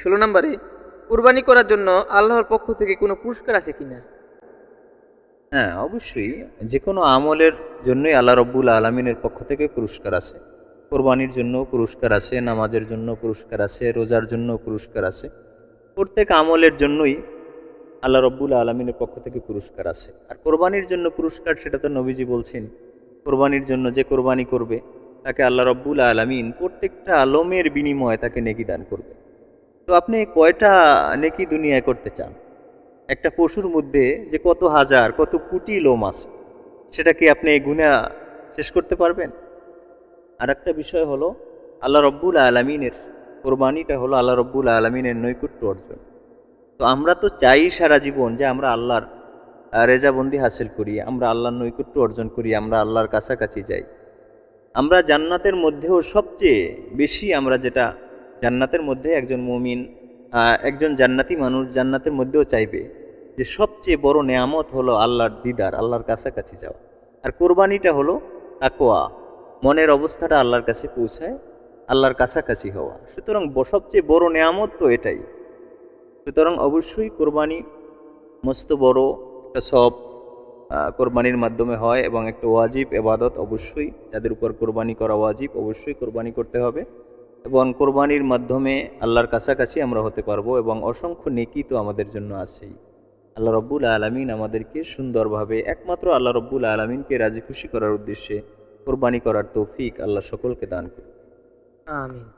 ষোলো নম্বরে, কুরবানি করার জন্য আল্লাহর পক্ষ থেকে কোনো পুরস্কার আছে কিনা? হ্যাঁ অবশ্যই। যে কোনো আমলের জন্যই আল্লাহ রব্বুল আলমিনের পক্ষ থেকে পুরস্কার আছে। কোরবানির জন্য পুরস্কার আছে, নামাজের জন্য পুরস্কার আছে, রোজার জন্য পুরস্কার আছে। প্রত্যেক আমলের জন্যই আল্লাহ রব্বুল আলমিনের পক্ষ থেকে পুরস্কার আছে। আর কোরবানির জন্য পুরস্কার সেটা তো নবীজি বলছেন, কোরবানির জন্য যে কোরবানি করবে, তাকে আল্লাহ রব্বুল আলমিন প্রত্যেকটা আলমের বিনিময়ে তাকে নেকি দান করবে। তো আপনি কয়টা নেকি দুনিয়ায় করতে চান? একটা পশুর মধ্যে যে কত হাজার, কত কোটি লোম আছে, সেটা কি আপনি গুণা শেষ করতে পারবেন? আর একটা বিষয় হলো, আল্লাহ রব্বুল আলমিনের কোরবানিটা হলো আল্লাহ রব্বুল আলমিনের নৈকুট্য অর্জন। তো আমরা তো চাই সারা জীবন যে আমরা আল্লাহর রেজাবন্দি হাসিল করি, আমরা আল্লাহর নৈকুট্য অর্জন করি, আমরা আল্লাহর কাছাকাছি যাই। আমরা জান্নাতের মধ্যেও সবচেয়ে বেশি আমরা যেটা জান্নাতের মধ্যে একজন মুমিন একজন জান্নাতি মানুষ জান্নাতের মধ্যেও চাইবে যে সবচেয়ে বড় নেয়ামত হলো আল্লাহর দিদার, আল্লাহর কাছাকাছি যাওয়া। আর কোরবানিটা হলো তাকোয়া মনের অবস্থাটা আল্লাহর কাছে পৌঁছায়, আল্লাহর কাছাকাছি হওয়া। সুতরাং সবচেয়ে বড় নেয়ামত তো এটাই। সুতরাং অবশ্যই কোরবানি মস্ত বড় একটা সব কোরবানির মাধ্যমে হয় এবং একটা ওয়াজিব এবাদত অবশ্যই, যাদের উপর কোরবানি করা ওয়াজিব অবশ্যই কোরবানি করতে হবে। এবং কোরবানির মাধ্যমে আল্লাহর কাছাকাছি আমরা হতে পারব এবং অসংখ্য নেকি তো আমাদের জন্য আছেই। আল্লাহ রব্বুল আলমিন আমাদেরকে সুন্দরভাবে একমাত্র আল্লাহ রব্বুল আলমিনকে রাজি খুশি করার উদ্দেশ্যে কোরবানি করার তৌফিক আল্লাহ সকলকে দান করুন। আমিন।